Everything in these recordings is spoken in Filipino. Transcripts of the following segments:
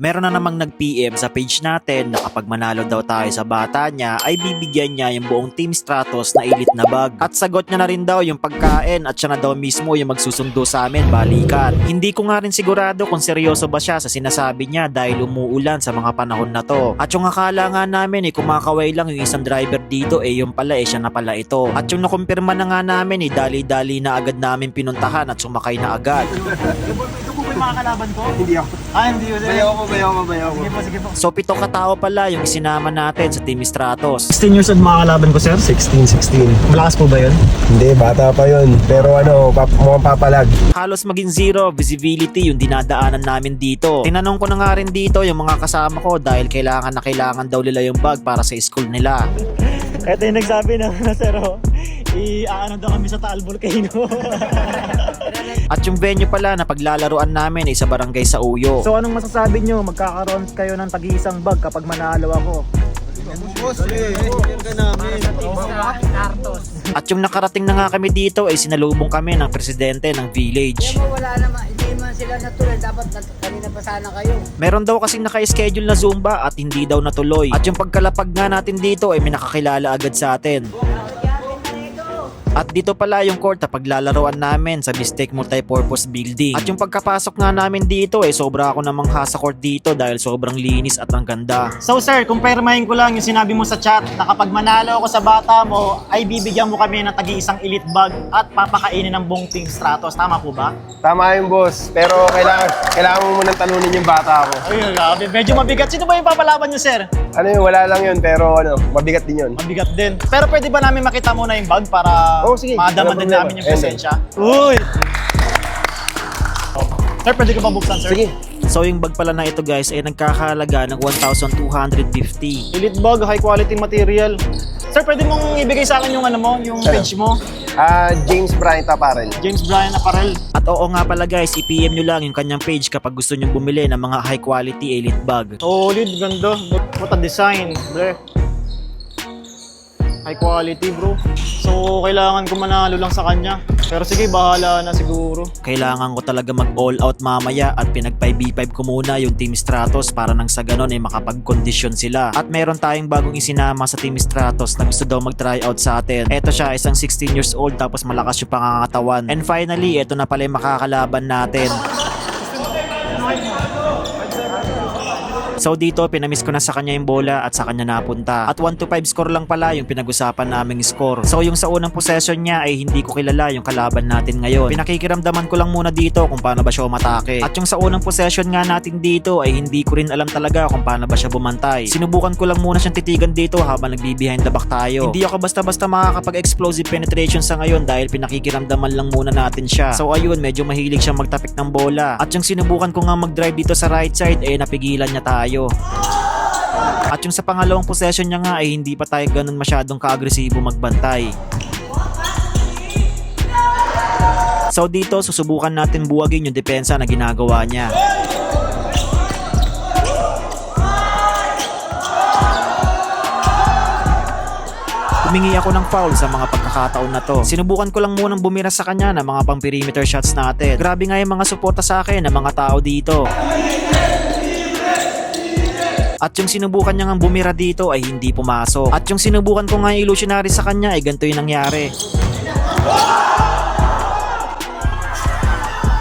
Meron na namang nag-PM sa page natin na kapag manalo daw tayo sa bata niya ay bibigyan niya yung buong Team Stratos na elite na bag. At sagot niya na rin daw yung pagkain at siya na daw mismo yung magsusundo sa amin balikan. Hindi ko nga rin sigurado kung seryoso ba siya sa sinasabi niya dahil umuulan sa mga panahon na to. At yung akala nga namin eh kumakaway lang yung isang driver dito eh yung pala eh siya na pala ito. At yung nakumpirma na nga namin eh dali-dali na agad namin pinuntahan at sumakay na agad. Po yung mga kalaban ko? Hindi ako. Ah, hindi yun. Bayaw ko, bayaw ko, bayaw ko. Sige po, sige po. So pitong katao pala yung isinama natin sa Team Stratos. 16 years old mga kalaban ko, sir? 16, 16. Malakas po ba yun? Hindi, bata pa yun. Pero ano, pap mukhang papalag. Halos maging zero visibility yung dinadaanan namin dito. Tinanong ko na nga rin dito yung mga kasama ko dahil kailangan na kailangan daw nila yung bag para sa school nila. Ito yung nagsabi na, sir, oh, i-aano daw kami sa Taal Volcano. At yung venue pala na paglalaruan namin ay sa barangay sa Uyo. so, anong masasabi nyo? Magkakaroon kayo ng tag-iisang bag kapag manalo ako. At yung nakarating na nga kami dito ay sinalubong kami ng presidente ng village. Wala naman, hindi man sila natuloy. Dapat kanina pa sana kayo. Meron daw kasing naka-schedule na Zumba at hindi daw natuloy. At yung pagkalapag nga natin dito ay may nakakilala agad sa atin. At dito pala yung court na paglalaroan namin sa Mistake Multipurpose Building. At yung pagkapasok nga namin dito ay sobra ako namang ha sa court dito dahil sobrang linis at ang ganda. So, sir, kumpirmahin ko lang yung sinabi mo sa chat na kapag manalo ako sa bata mo, ay bibigyan mo kami ng tag-iisang elite bag at papakainin ng buong Team Stratos. Tama po ba? Tama yung boss. Pero kailangan, kailangan mo munang talunin yung bata ko. Ay, grabe. Medyo mabigat. Sino ba yung papalaban niyo, sir? Ano yun, wala lang yun. Pero ano, mabigat din yun. Mabigat din. Pero pwede ba namin makita muna yung bag para Oo, sige. Walang din namin yung presensya? Uy! Sir, pwede ko buksan, sir? Sige. So yung bag pala na ito guys ay nagkakahalaga ng 1,250. Elite bag, high quality material. Sir, pwede mong ibigay sa akin yung ano mo, yung Ano? page mo, Ah, James Bryant Apparel. James Bryan Apparel. At oo nga pala guys, i-PM nyo lang yung kanyang page kapag gusto nyong bumili ng mga high quality elite bag. Solid, ganda. What a design, bro. High quality, bro. So, kailangan ko manalo lang sa kanya. Pero sige, bahala na siguro. Kailangan ko talaga mag all out mamaya at pinag 5v5 ko muna yung Team Stratos para nang sa ganon ay makapag-condition sila. At meron tayong bagong isinama sa Team Stratos na gusto daw mag-try out sa atin. Eto siya, isang 16 years old tapos malakas yung pangangatawan. And finally, eto na pala yung makakalaban natin. So dito, pinamiss ko na sa kanya yung bola at sa kanya napunta. At 1 to 5 score lang pala yung pinag-usapan naming score. So yung sa unang possession niya ay hindi ko kilala yung kalaban natin ngayon. Pinakikiramdaman ko lang muna dito kung paano ba siya umatake. At yung sa unang possession nga natin dito ay hindi ko rin alam talaga kung paano ba siya bumantay. Sinubukan ko lang muna siyang titigan dito habang nagbi-behind the back tayo. Hindi ako basta-basta makakapag-explosive penetration sa ngayon dahil pinakikiramdaman lang muna natin siya. So ayun, medyo mahilig siyang magtapik ng bola. At yung sinubukan ko nga mag-drive dito sa right side eh napigilan niya tayo. At yung sa pangalawang possession niya nga ay hindi pa tayo ganun masyadong ka-agresibo magbantay. So dito susubukan natin buwagin yung depensa na ginagawa niya. Humingi ako ng foul sa mga pagkakataon na to. Sinubukan ko lang munang bumira sa kanya ng mga pang perimeter shots natin. Grabe nga yung mga suporta sa akin ng mga tao dito. At yung sinubukan niya nga bumira dito ay hindi pumasok. At yung sinubukan ko nga illusionary sa kanya ay ganito yung nangyari.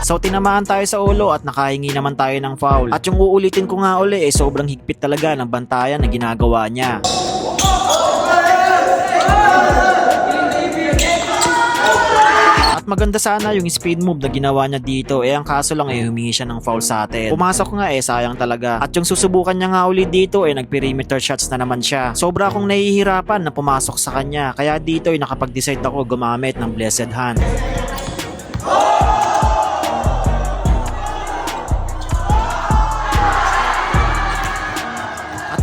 So tinamaan tayo sa ulo at nakahingi naman tayo ng foul. At yung uulitin ko nga uli ay sobrang higpit talaga ng bantayan na ginagawa niya. Maganda sana yung speed move na ginawa niya dito eh ang kaso lang eh humingi siya ng foul sa atin. Pumasok nga eh sayang talaga. At yung susubukan niya nga ulit dito eh nag-perimeter shots na naman siya. Sobra akong nahihirapan na pumasok sa kanya kaya dito eh nakapag-decide ako gumamit ng blessed hand.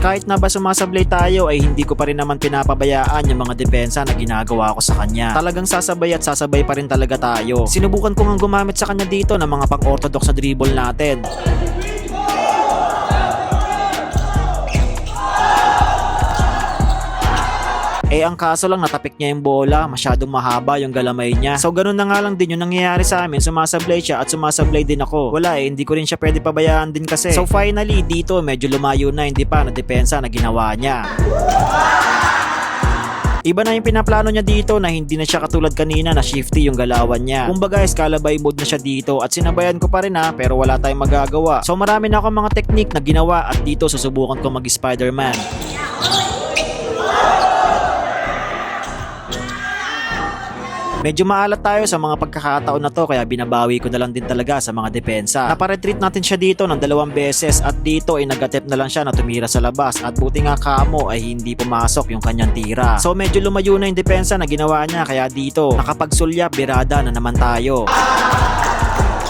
Kahit na ba sumasablay tayo ay hindi ko pa rin naman pinapabayaan yung mga depensa na ginagawa ko sa kanya. Talagang sasabay at sasabay pa rin talaga tayo. Sinubukan ko nga gumamit sa kanya dito ng mga pang-orthodox na dribble natin. Eh ang kaso lang natapik niya yung bola, masyadong mahaba yung galamay niya. So ganun na nga lang din yung nangyayari sa amin, sumasablay siya at sumasablay din ako. Wala eh, hindi ko rin siya pwede pabayaan din kasi. So finally, dito medyo lumayo na, hindi pa na depensa na ginawa niya. Iba na yung pinaplano niya dito na hindi na siya katulad kanina na shifty yung galawan niya. Kumbaga escalabay mode na siya dito at sinabayan ko pa rin ha pero wala tayong magagawa. So marami na akong mga technique na ginawa at dito susubukan ko mag Spider-Man. Medyo maalat tayo sa mga pagkakataon na to kaya binabawi ko na lang din talaga sa mga depensa. Naparetreat natin siya dito ng dalawang beses at dito ay nag-attempt na lang siya na tumira sa labas at buti nga kamo ay hindi pumasok yung kanyang tira. So medyo lumayo na yung depensa na ginawa niya kaya dito nakapagsulyap birada na naman tayo.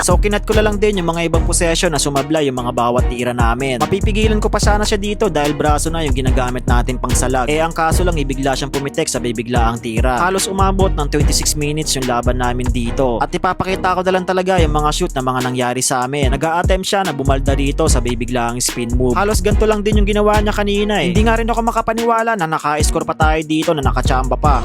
So kinat ko na lang din yung mga ibang possession na sumabla yung mga bawat tira namin. Mapipigilan ko pa sana siya dito dahil braso na yung ginagamit natin pang salag. Eh ang kaso lang ibigla siyang pumitek sa bibigla ang tira. Halos umabot ng 26 minutes yung laban namin dito. At ipapakita ko na lang talaga yung mga shoot na mga nangyari sa amin. nag attempt siya na bumalda dito sa bibigla ang spin move. Halos ganito lang din yung ginawa niya kanina eh. Hindi nga rin ako makapaniwala na naka-score pa tayo dito na nakachamba pa.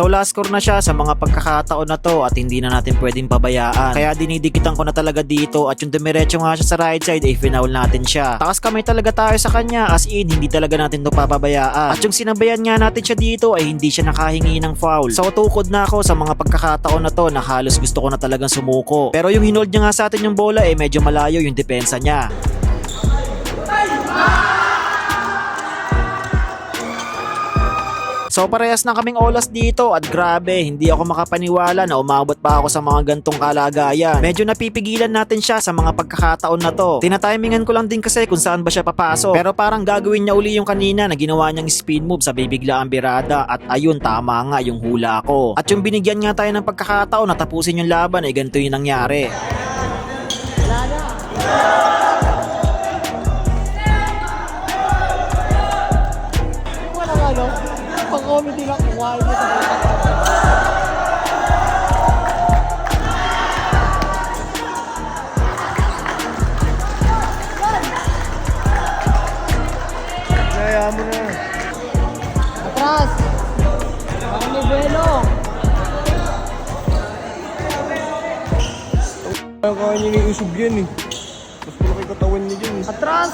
So last score na siya sa mga pagkakataon na to at hindi na natin pwedeng pabayaan. Kaya dinidikitan ko na talaga dito at yung dumiretso nga siya sa right side ay finaul natin siya. Takas kamay talaga tayo sa kanya as in hindi talaga natin to papabayaan. At yung sinabayan nga natin siya dito ay hindi siya nakahingi ng foul. So tukod na ako sa mga pagkakataon na to na halos gusto ko na talagang sumuko. Pero yung hinold niya nga sa atin yung bola eh medyo malayo yung depensa niya. So parehas na kaming olas dito at grabe, hindi ako makapaniwala na umabot pa ako sa mga gantong kalagayan. Medyo napipigilan natin siya sa mga pagkakataon na to. Tinatimingan ko lang din kasi kung saan ba siya papasok. Pero parang gagawin niya uli yung kanina na ginawa niyang spin move sa bibigla ang birada at ayun tama nga yung hula ko. At yung binigyan nga tayo ng pagkakataon na tapusin yung laban ay ganito yung nangyari. Wala Pang-comedy lang, kumain mo sa Kaya mo na. Atras! Parang may buwelo. Kaya niya yung usog yan eh. Mas malaki katawan niya dyan eh. Atras!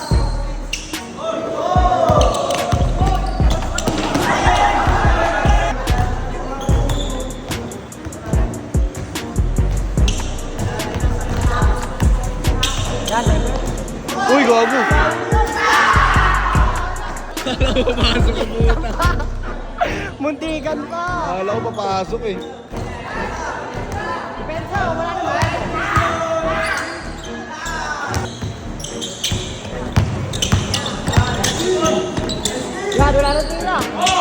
Uy, gago! Muntikan pa! Akala ko papasok eh. Depensa, wala naman. Yan, wala na tira. Nice,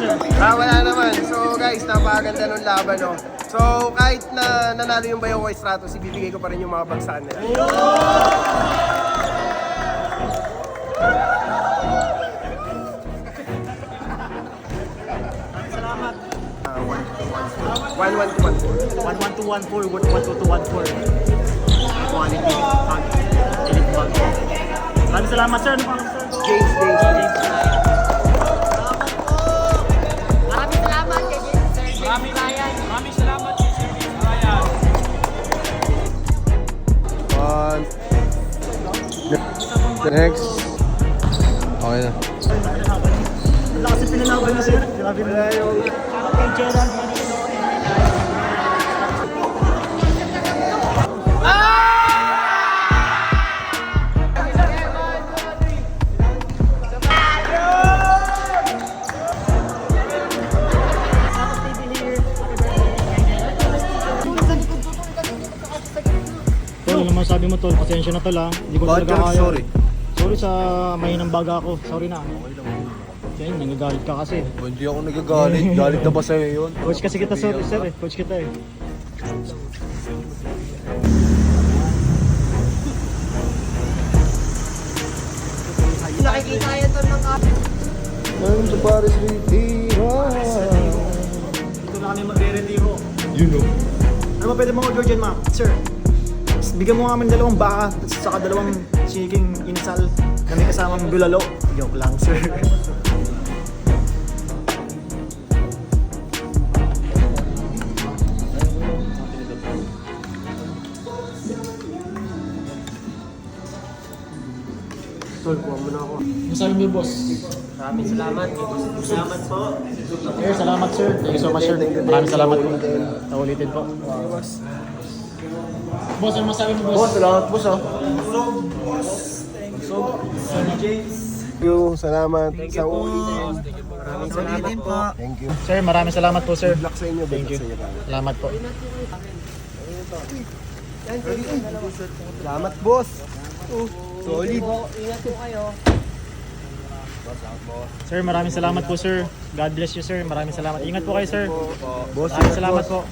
sir. Ah, wala naman. So guys, napakaganda ng laban no. So kahit na nanalo yung Bayo Boy Stratos, ibibigay ko pa rin yung mga bagsakan nila. Salamat. Ah, one, one, one, two, one, four. 11214, 12214. Quality. Elite. Maraming salamat sir. Ano pangalan sir? James, James, James. Next. Okay na. Kasi pinalaban na sir. Grabe na yung... Tol, ano masabi mo tol? Pasensya na tol ha. Hindi ko talaga ka kaya. sorry? Sorry sa mahinang baga ako. Sorry na. Kaya nagagalit ka kasi. Hindi ako nagagalit. Galit na ba sa'yo yun? Coach kasi kita sorry sir eh. Coach kita eh. Nakikita yan to ng kapit. Ngayon sa Paris Retira. Dito na kami magre-retiro. You know. Ano ba pwede order dyan ma'am? Sir, bigyan mo nga kami ng dalawang baka at saka dalawang chiking inasal na may kasamang bulalo. Joke lang sir. Tol, kuha mo na ako. Masabi mo boss. Maraming salamat. Salamat po. Sir, salamat sir. Thank you so much sir. Maraming salamat po. Naulitin po. Boss, ano masabi mo boss? Boss, salamat boss ah. Thank you, salamat sa ulitin. Maraming salamat po. Thank you. Sir, maraming salamat po sir. Good luck sa inyo. Thank you. sa inyo. Salamat po. Salamat boss. Solid. Ingat po kayo. Sir, maraming salamat po sir. God bless you sir. Maraming salamat. Ingat po kayo sir. Boss, Maraming salamat po.